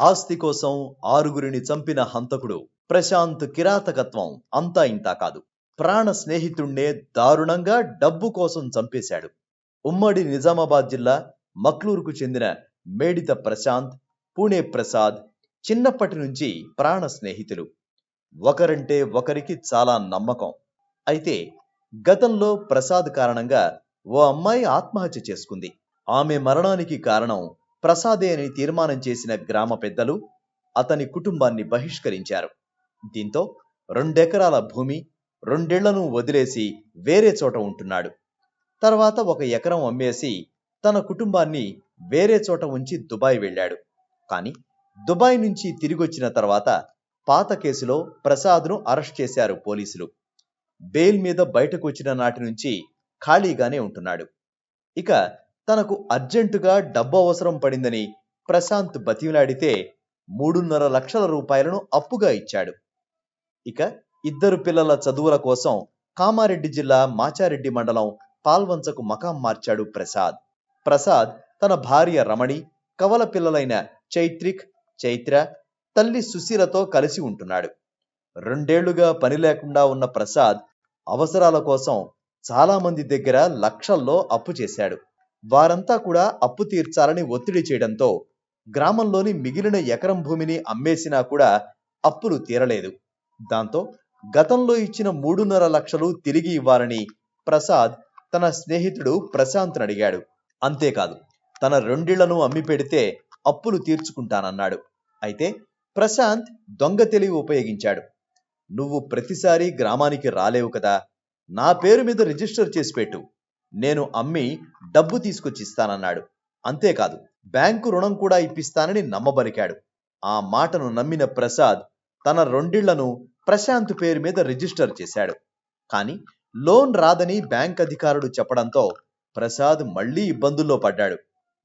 ఆస్తి కోసం ఆరుగురిని చంపిన హంతకుడు ప్రశాంత్ కిరాతకత్వం అంతా ఇంతా కాదు. ప్రాణ స్నేహితుణ్ణే దారుణంగా డబ్బు కోసం చంపేశాడు. ఉమ్మడి నిజామాబాద్ జిల్లా మక్లూరుకు చెందిన మేడిత ప్రశాంత్ పూణే ప్రసాద్ చిన్నప్పటి నుంచి ప్రాణ స్నేహితులు. ఒకరంటే ఒకరికి చాలా నమ్మకం. అయితే గతంలో ప్రసాద్ కారణంగా ఓ అమ్మాయి ఆత్మహత్య చేసుకుంది. ఆమె మరణానికి కారణం ప్రసాదే అని తీర్మానం చేసిన గ్రామ పెద్దలు అతని కుటుంబాన్ని బహిష్కరించారు. దీంతో రెండెకరాల భూమి రెండేళ్ళను వదిలేసి వేరే చోట ఉంటున్నాడు. తర్వాత ఒక ఎకరం అమ్మేసి తన కుటుంబాన్ని వేరే చోట ఉంచి దుబాయ్ వెళ్ళాడు. కానీ దుబాయ్ నుంచి తిరిగొచ్చిన తర్వాత పాత కేసులో ప్రసాద్ను అరెస్ట్ చేశారు పోలీసులు. బెయిల్ మీద బయటకు వచ్చిన నాటి నుంచి ఖాళీగానే ఉంటున్నాడు. ఇక తనకు అర్జెంటుగా డబ్బు అవసరం పడిందని ప్రశాంత్ బతిమిలాడితే మూడున్నర లక్షల రూపాయలను అప్పుగా ఇచ్చాడు. ఇక ఇద్దరు పిల్లల చదువుల కోసం కామారెడ్డి జిల్లా మాచారెడ్డి మండలం పాల్వంచకు మకాం మార్చాడు ప్రసాద్. ప్రసాద్ తన భార్య రమణి కవల పిల్లలైన చైత్రిక్ చైత్ర తల్లి సుశీలతో కలిసి ఉంటున్నాడు. రెండేళ్ళుగా పని లేకుండా ఉన్న ప్రసాద్ అవసరాల కోసం చాలా మంది దగ్గర లక్షల్లో అప్పు చేశాడు. వారంతా కూడా అప్పు తీర్చాలని ఒత్తిడి చేయడంతో గ్రామంలోని మిగిలిన ఎకరం భూమిని అమ్మేసినా కూడా అప్పులు తీరలేదు. దాంతో గతంలో ఇచ్చిన మూడున్నర లక్షలు తిరిగి ఇవ్వాలని ప్రసాద్ తన స్నేహితుడు ప్రశాంత్ను అడిగాడు. అంతేకాదు తన రెండిళ్ళను అమ్మి పెడితే అప్పులు తీర్చుకుంటానన్నాడు. అయితే ప్రశాంత్ దొంగ తెలివి ఉపయోగించాడు. నువ్వు ప్రతిసారి గ్రామానికి రాలేవు కదా నా పేరు మీద రిజిస్టర్ చేసి పెట్టు. నేను అమ్మి డబ్బు తీసుకొచ్చిస్తానన్నాడు. అంతేకాదు బ్యాంకు రుణం కూడా ఇప్పిస్తానని నమ్మబలికాడు ఆ మాటను నమ్మిన ప్రసాద్ తన రెండిళ్ళను ప్రశాంత్ పేరు మీద రిజిస్టర్ చేశాడు. కానీ లోన్ రాదని బ్యాంక్ అధికారులు చెప్పడంతో ప్రసాద్ మళ్ళీ ఇబ్బందుల్లో పడ్డాడు.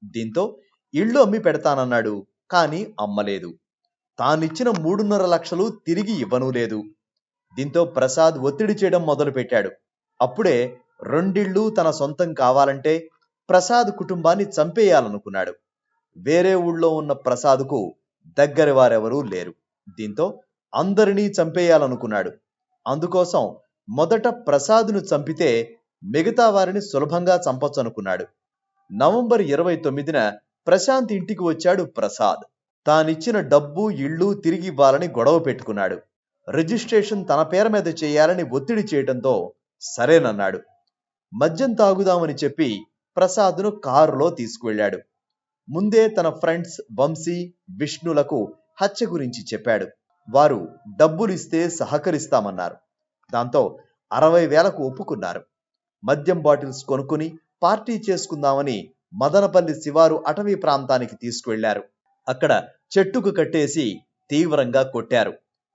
దీంతో ఇళ్ళు అమ్మి పెడతానన్నాడు కానీ అమ్మలేదు. తానిచ్చిన మూడున్నర లక్షలు తిరిగి ఇవ్వనూ లేదు. దీంతో ప్రసాద్ ఒత్తిడి చేయడం మొదలుపెట్టాడు. అప్పుడే రెండిళ్ళు తన సొంతం కావాలంటే ప్రసాద్ కుటుంబాన్ని చంపేయాలనుకున్నాడు. వేరే ఊళ్ళో ఉన్న ప్రసాద్కు దగ్గరి వారెవరూ లేరు. దీంతో అందరినీ చంపేయాలనుకున్నాడు. అందుకోసం మొదట ప్రసాద్ను చంపితే మిగతా వారిని సులభంగా చంపొచ్చనుకున్నాడు. నవంబర్ ఇరవై తొమ్మిదిన ప్రశాంత్ ఇంటికి వచ్చాడు ప్రసాద్. తానిచ్చిన డబ్బు ఇళ్ళు తిరిగి ఇవ్వాలని గొడవ పెట్టుకున్నాడు. రిజిస్ట్రేషన్ తన పేరు మీద చేయాలని ఒత్తిడి చేయడంతో సరేనన్నాడు. మద్యం తాగుదామని చెప్పి ప్రసాద్ను కారులో తీసుకువెళ్ళాడు. ముందే తన ఫ్రెండ్స్ వంశీ విష్ణులకు హత్య గురించి చెప్పాడు. వారు డబ్బులిస్తే సహకరిస్తామన్నారు. దాంతో అరవై వేలకు ఒప్పుకున్నారు. మద్యం బాటిల్స్ కొనుక్కుని పార్టీ చేసుకుందామని మదనపల్లి శివారు అటవీ ప్రాంతానికి తీసుకువెళ్ళారు అక్కడ చెట్టుకు కట్టేసి తీవ్రంగా కొట్టారు.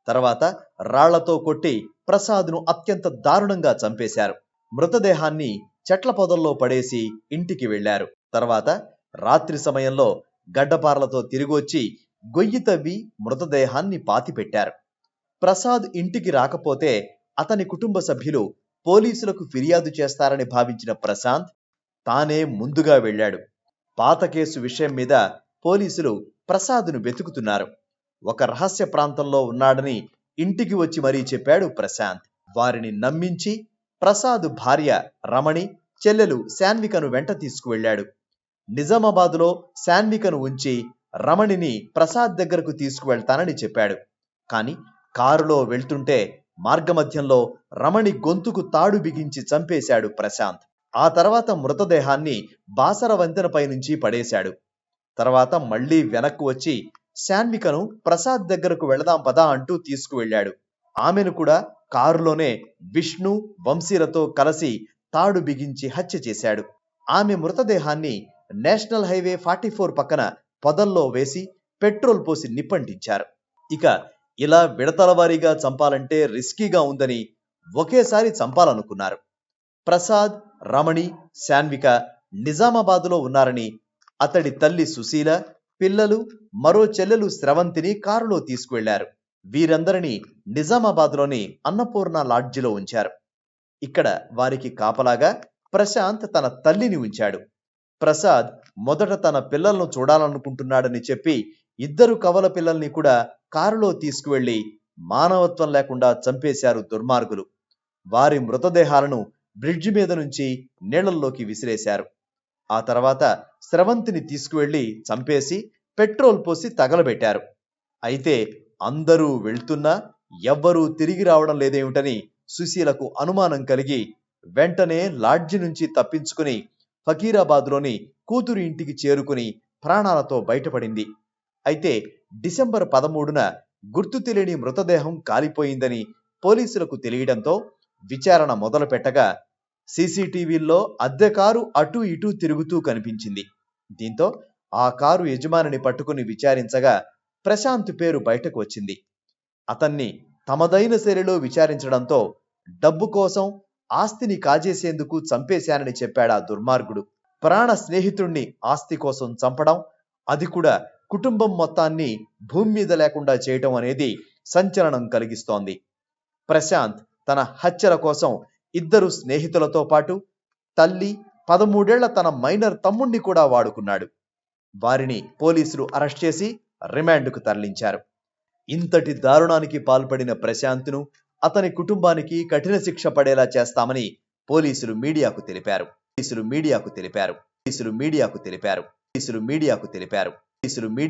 తర్వాత రాళ్ళతో కొట్టి ప్రసాద్ను అత్యంత దారుణంగా చంపేశారు. మృతదేహాన్ని చెట్ల పొదల్లో పడేసి ఇంటికి వెళ్ళారు తర్వాత రాత్రి సమయంలో గడ్డపారలతో తిరిగొచ్చి గొయ్యి తవ్వి మృతదేహాన్ని పాతిపెట్టారు. ప్రసాద్ ఇంటికి రాకపోతే అతని కుటుంబ సభ్యులు పోలీసులకు ఫిర్యాదు చేస్తారని భావించిన ప్రశాంత్ తానే ముందుగా వెళ్ళాడు. పాత కేసు విషయం మీద పోలీసులు ప్రసాద్ను వెతుకుతున్నారు. ఒక రహస్య ప్రాంతంలో ఉన్నాడని ఇంటికి వచ్చి మరీ చెప్పాడు ప్రశాంత్. వారిని నమ్మించి ప్రసాద్ భార్య రమణి చెల్లెలు శాన్వికను వెంట తీసుకువెళ్ళాడు. నిజామాబాదులో శాన్వికను ఉంచి రమణిని ప్రసాద్ దగ్గరకు తీసుకువెళ్తానని చెప్పాడు. కాని కారులో వెళ్తుంటే మార్గమధ్యంలో రమణి గొంతుకు తాడు బిగించి చంపేశాడు ప్రశాంత్. ఆ తర్వాత మృతదేహాన్ని బాసర వంతెనపై నుంచి పడేశాడు. తర్వాత మళ్ళీ వెనక్కు వచ్చి శాన్వికను ప్రసాద్ దగ్గరకు వెళదాం పదా అంటూ తీసుకువెళ్ళాడు. ఆమెను కూడా కారులోనే విష్ణు వంశీలతో కలిసి తాడు బిగించి హత్య చేశాడు. ఆమె మృతదేహాన్ని నేషనల్ హైవే ఫార్టీ ఫోర్ పక్కన పొదల్లో వేసి పెట్రోల్ పోసి నిప్పంటించారు. ఇక ఇలా విడతల వారీగా చంపాలంటే రిస్కీగా ఉందని ఒకేసారి చంపాలనుకున్నారు. ప్రసాద్ రమణి శాన్విక నిజామాబాద్లో ఉన్నారని అతడి తల్లి సుశీల పిల్లలు మరో చెల్లెలు స్రవంతిని కారులో తీసుకువెళ్ళారు. వీరందరినీ నిజామాబాద్లోని అన్నపూర్ణ లాడ్జిలో ఉంచారు. ఇక్కడ వారికి కాపలాగా ప్రశాంత్ తన తల్లిని ఉంచాడు. ప్రసాద్ మొదట తన పిల్లలను చూడాలనుకుంటున్నాడని చెప్పి ఇద్దరు కవల పిల్లల్ని కూడా కారులో తీసుకువెళ్ళి మానవత్వం లేకుండా చంపేశారు దుర్మార్గులు. వారి మృతదేహాలను బ్రిడ్జి మీద నుంచి నీళ్ళల్లోకి విసిరేశారు. ఆ తర్వాత స్రవంతిని తీసుకువెళ్ళి చంపేసి పెట్రోల్ పోసి తగలబెట్టారు. అయితే అందరూ వెళ్తున్నా ఎవ్వరూ తిరిగి రావడం లేదేమిటని సుశీలకు అనుమానం కలిగి వెంటనే లాడ్జి నుంచి తప్పించుకుని ఫకీరాబాద్లోని కూతురు ఇంటికి చేరుకుని ప్రాణాలతో బయటపడింది. అయితే డిసెంబర్ పదమూడున గుర్తు తెలియని మృతదేహం కాలిపోయిందని పోలీసులకు తెలియడంతో విచారణ మొదలుపెట్టగా సీసీటీవీల్లో అద్దె కారు అటూ ఇటూ తిరుగుతూ కనిపించింది. దీంతో ఆ కారు యజమానిని పట్టుకుని విచారించగా ప్రశాంత్ పేరు బయటకు వచ్చింది. అతన్ని తమదైన శైలిలో విచారించడంతో డబ్బు కోసం ఆస్తిని కాజేసేందుకు చంపేశానని చెప్పాడా దుర్మార్గుడు. ప్రాణ స్నేహితుణ్ణి ఆస్తి కోసం చంపడం అది కూడా కుటుంబం మొత్తాన్ని భూమి మీద లేకుండా చేయటం అనేది సంచలనం కలిగిస్తోంది. ప్రశాంత్ తన హత్యల కోసం ఇద్దరు స్నేహితులతో పాటు తల్లి పదమూడేళ్ళ తన మైనర్ తమ్ముణ్ణి కూడా వాడుకున్నాడు. వారిని పోలీసులు అరెస్ట్ చేసి రిమాండ్కు తరలించారు. ఇంతటి దారుణానికి పాల్పడిన ప్రశాంత్ను అతని కుటుంబానికి కఠిన శిక్ష పడేలా చేస్తామని పోలీసులు మీడియాకు తెలిపారు. పోలీసులు మీడియాకు తెలిపారు. పోలీసులు మీడియాకు తెలిపారు. పోలీసులు మీడియాకు తెలిపారు. పోలీసులు మీడియా